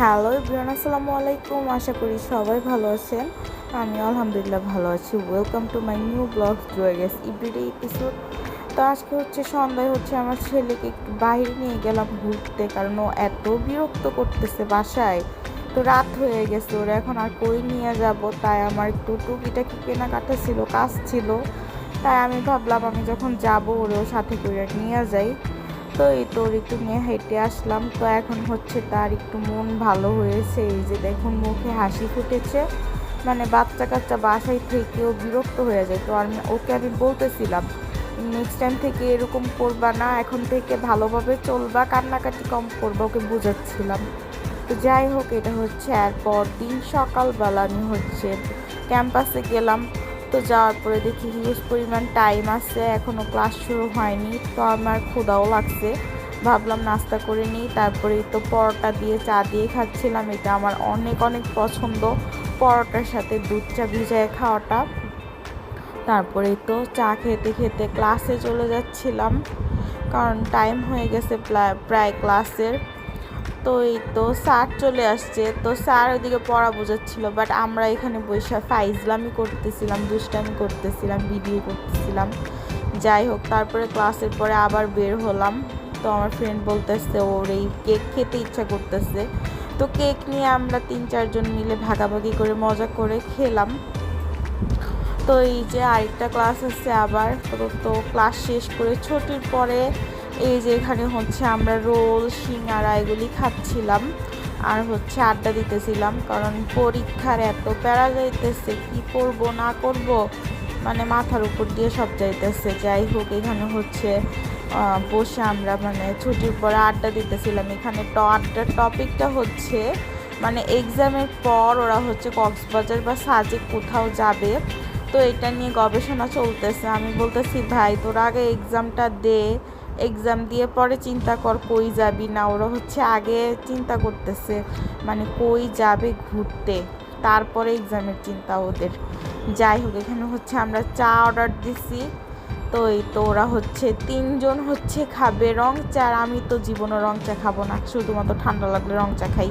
Hello Ibran আসসালামু আলাইকুম। আশা করি সবাই ভালো আছেন। আমি আলহামদুলিল্লাহ ভালো আছি। Welcome to my new blog Joyce everyday episode তো আজকে হচ্ছে সন্ধ্যায় হচ্ছে আমার ছেলেকে একটু বাইরে নিয়ে গেলাম ঘুরতে, কারণ ও এত বিরক্ত করতেছে বাসায়। তো রাত হয়ে গেছে, ওরা এখন আর কই নিয়ে যাব? তাই আমার একটু টুকিটাকি কেনাকাটা ছিল, কাজ ছিল। তাই আমি ভাবলাম আমি যখন যাব, ওরেও সাথে করে নিয়ে যাই। তো এই তোর একটু নিয়ে হেঁটে আসলাম। তো এখন হচ্ছে তার একটু মন ভালো হয়েছে। এই যে দেখুন মুখে হাসি ফুটেছে। মানে বাচ্চা কাচ্চা বাসায় থেকেও বিরক্ত হয়ে যায়। তো আমি, ওকে আমি বলতেছিলাম নেক্সট টাইম থেকে এরকম করবা না। এখন থেকে ভালোভাবে চলবা। কান্নাকাটি কম করবা। ওকে বোঝাচ্ছিলাম। তো যাই হোক, এটা হচ্ছে এরপর দিন সকালবেলা আমি হচ্ছে ক্যাম্পাসে গেলাম। তো যাওয়ার পরে দেখি হিউজ পরিমাণ টাইম আছে এখনও ক্লাস শুরু হয়নি, তো আমার ক্ষুদাও লাগছে। ভাবলাম নাস্তা করে নিই, তারপরে তো পরোটা দিয়ে চা দিয়ে খাচ্ছিলাম, এটা আমার অনেক অনেক পছন্দ। পরোটার সাথে দুধ চা ভিজায় খাওয়াটা। তারপরে তো চা খেতে খেতে ক্লাসে চলে যাচ্ছিলাম, কারণ টাইম হয়ে গেছে প্রায় ক্লাসের তো এই তো স্যার চলে আসছে, তো স্যার ওইদিকে পড়া বোঝাচ্ছিল বাট আমরা এখানে বসে ফাইজলামি করতেছিলাম, দুষ্টামি করতেছিলাম ভিডিও করতেছিলাম। যাই হোক, তারপরে ক্লাসের পরে আবার বের হলাম। তো আমার ফ্রেন্ড বলতেছে, ওর এই কেক খেতে ইচ্ছা করতেছে। তো কেক নিয়ে আমরা তিন চারজন মিলে ভাগাভাগি করে মজা করে খেলাম। তো এই যে আরেকটা ক্লাস আছে আবার, তো তো ক্লাস শেষ করে ছুটির পরে এই যে এখানে হচ্ছে আমরা রোল, সিঙ্গারা এগুলি খাচ্ছিলাম আর হচ্ছে আড্ডা দিতেছিলাম কারণ পরীক্ষার এত প্যারা যাইতেছে, কি করব, না করব মানে মাথার উপর দিয়ে সব যাইতেছে। যাই হোক, এখানে হচ্ছে বসে আমরা মানে ছুটির পরে আড্ডা দিতেছিলাম। এখানে ট, আড্ডার টপিকটা হচ্ছে মানে এক্সামের পর ওরা হচ্ছে কক্সবাজার বা সাজে কোথাও যাবে। তো এটা নিয়ে গবেষণা চলতেছে। আমি বলতেছি, ভাই, তোর আগে এক্সামটা দে। এক্সাম দিয়ে পরে চিন্তা কর কই যাবি না, ওরা হচ্ছে আগে চিন্তা করতেছে মানে কই যাবে ঘুরতে। তারপরে এক্সামের চিন্তা ওদের। যাই হোক, এখানে হচ্ছে আমরা চা অর্ডার দিছি। তো এই তো ওরা হচ্ছে তিনজন হচ্ছে খাবে রং চা, আর আমি তো জীবনও রং চা খাব না, শুধুমাত্র ঠান্ডা লাগলে রং চা খাই।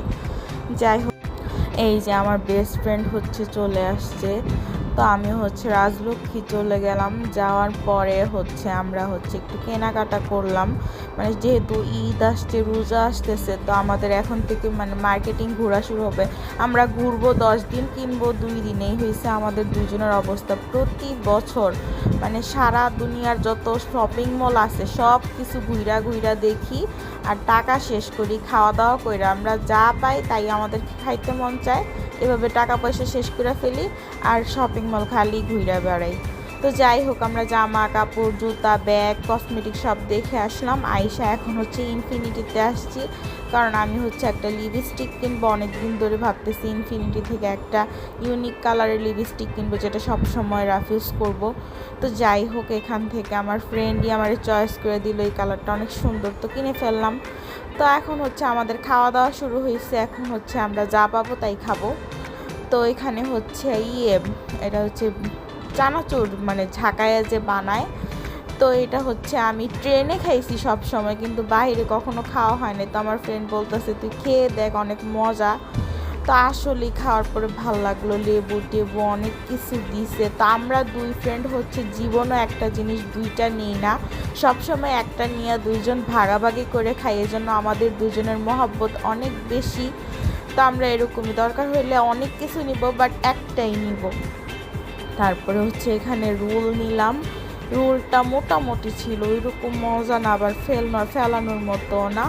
যাই হোক, এই যে আমার বেস্ট ফ্রেন্ড হচ্ছে চলে আসছে। তো আমি হচ্ছে রাজলক্ষ্মী চলে গেলাম। যাওয়ার পরে হচ্ছে আমরা হচ্ছে একটু কেনাকাটা করলাম। মানে যেহেতু ঈদ আসছে, রোজা আসতেছে, তো আমাদের এখন থেকে মানে মার্কেটিং ঘোরা শুরু হবে। আমরা ঘুরবো দশ দিন, কিনবো দুই দিনেই। হয়েছে আমাদের দুজনের অবস্থা। প্রতি বছর মানে সারা দুনিয়ার যত শপিং মল আছে সব কিছু ঘুইরা ঘুইরা দেখি। আর টাকা শেষ করি খাওয়া দাওয়া করে আমরা যা পাই তাই আমাদের খাইতে মন চায়। এভাবে টাকা পয়সা শেষ করে ফেলি আর শপিং মল খালি ঘুরে বেড়াই। তো যাই হোক, আমরা জামা কাপড়, জুতা, ব্যাগ কসমেটিক সব দেখে আসলাম। আইসা এখন হচ্ছে ইনফিনিটিতে আসছি। কারণ আমি হচ্ছে একটা লিপস্টিক কিনবো। অনেক দিন ধরে ভাবতেছি ইনফিনিটি থেকে একটা ইউনিক কালারের লিপস্টিক কিনবো, যেটা সব সময় রাফিউজ করব। তো যাই হোক, এখান থেকে আমার ফ্রেন্ডই আমার চয়েস করে দিল এই কালারটা অনেক সুন্দর তো কিনে ফেললাম। তো এখন হচ্ছে আমাদের খাওয়া দাওয়া শুরু হয়েছে। এখন হচ্ছে আমরা যা পাবো তাই খাব। তো এখানে হচ্ছে ইয়ে এটা হচ্ছে চানাচুর মানে ঝাঁকায় যে বানায়। তো এটা হচ্ছে আমি ট্রেনে খাইছি সব সময় কিন্তু বাইরে কখনো খাওয়া হয়নি তো আমার ফ্রেন্ড বলতেছে, তুই খেয়ে দেখ, অনেক মজা। তো আসলেই খাওয়ার পরে ভালো লাগল, লেবু টেবু অনেক কিছু দিছে। তো আমরা দুই ফ্রেন্ড হচ্ছে, জীবনও একটা জিনিস দুইটা নিই না। সবসময় একটা নিয়ে দুইজন ভাগাভাগি করে খাই, এজন্য আমাদের দুজনের মহব্বত অনেক বেশি। তো আমরা এরকমই, দরকার হলে অনেক কিছু নিব বাট একটাই নিব। তারপরে হচ্ছে এখানে রোল নিলাম। রোলটা মোটামুটি ছিল, ওইরকম মজা না, আবার ফেলনোর ফেলানোর মতো না।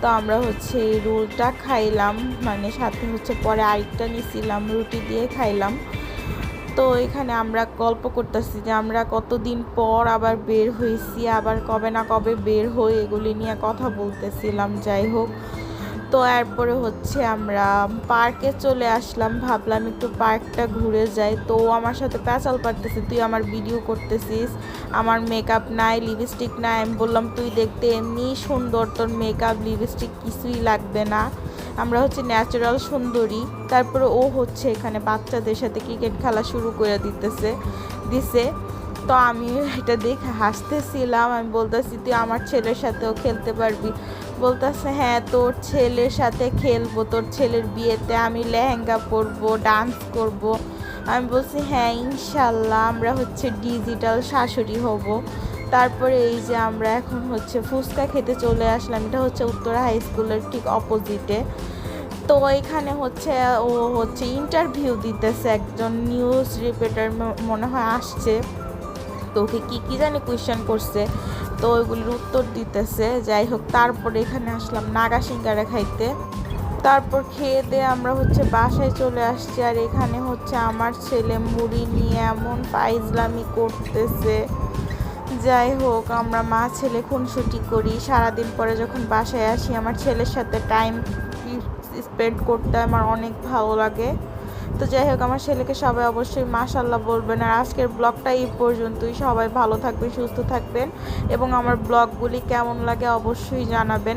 তো আমরা হচ্ছে এই রোলটা খাইলাম মানে সাথে হচ্ছে পরে আরেকটা নিছিলাম, রুটি দিয়ে খাইলাম। তো এখানে আমরা গল্প করতেছি যে আমরা কতদিন পর আবার বের হয়েছি, আবার কবে না কবে বের হই এগুলি নিয়ে কথা বলতেছিলাম, যাই হোক। তো এরপরে হচ্ছে আমরা পার্কে চলে আসলাম, ভাবলাম একটু পার্কটা ঘুরে যাই। তো আমার সাথে প্যাচাল পারতেছে, তুই আমার ভিডিও করতেছিস, আমার মেকআপ নাই লিপস্টিক নাই। আমি বললাম, তুই দেখতে এমনি সুন্দর, তোর মেকআপ লিপস্টিক কিছুই লাগবে না। আমরা হচ্ছে ন্যাচারাল সুন্দরী। তারপরে ও হচ্ছে এখানে বাচ্চাদের সাথে ক্রিকেট খেলা শুরু করে দিতেছে, দিছে। তো আমি এটা দেখে হাসতেছিলাম, আমি বলতেছি, তুই আমার ছেলের সাথেও খেলতে পারবি। বলতেছে হ্যাঁ তোর ছেলের সাথে খেলব, তোর ছেলের বিয়েতে আমি লেহেঙ্গা পরবো ডান্স করব। আমি বলছি হ্যাঁ ইনশাল্লাহ, আমরা হচ্ছে ডিজিটাল শাশুড়ি হব। তারপরে এই যে আমরা এখন হচ্ছে ফুচকা খেতে চলে আসলাম, এটা হচ্ছে উত্তরা হাই স্কুলের ঠিক অপোজিটে। তো এখানে হচ্ছে, ও হচ্ছে ইন্টারভিউ দিতেছে, একজন নিউজ রিপোর্টার মনে হয় আসছে। তো ওকে কী কী জানি কোয়েশ্চেন করছে। তো ওইগুলির উত্তর দিতেছে। যাই হোক, তারপরে এখানে আসলাম নাগা সিঙ্গারা খাইতে। তারপর খেয়ে দিয়ে আমরা হচ্ছে বাসায় চলে আসছি। আর এখানে হচ্ছে আমার ছেলে মুড়ি নিয়ে এমন ফাইজলামি করতেছে। যাই হোক, আমরা মা ছেলে খুনসুটি করি। সারাদিন পরে যখন বাসায় আসি, আমার ছেলের সাথে টাইম স্পেন্ড করতে আমার অনেক ভালো লাগে। তো যাই হোক, আমার ছেলেকে সবাই অবশ্যই মাশাল্লাহ বলবেন। আর আজকের ব্লগটা এই পর্যন্তই। সবাই ভালো থাকবেন, সুস্থ থাকবেন এবং আমার ব্লগগুলি কেমন লাগে অবশ্যই জানাবেন।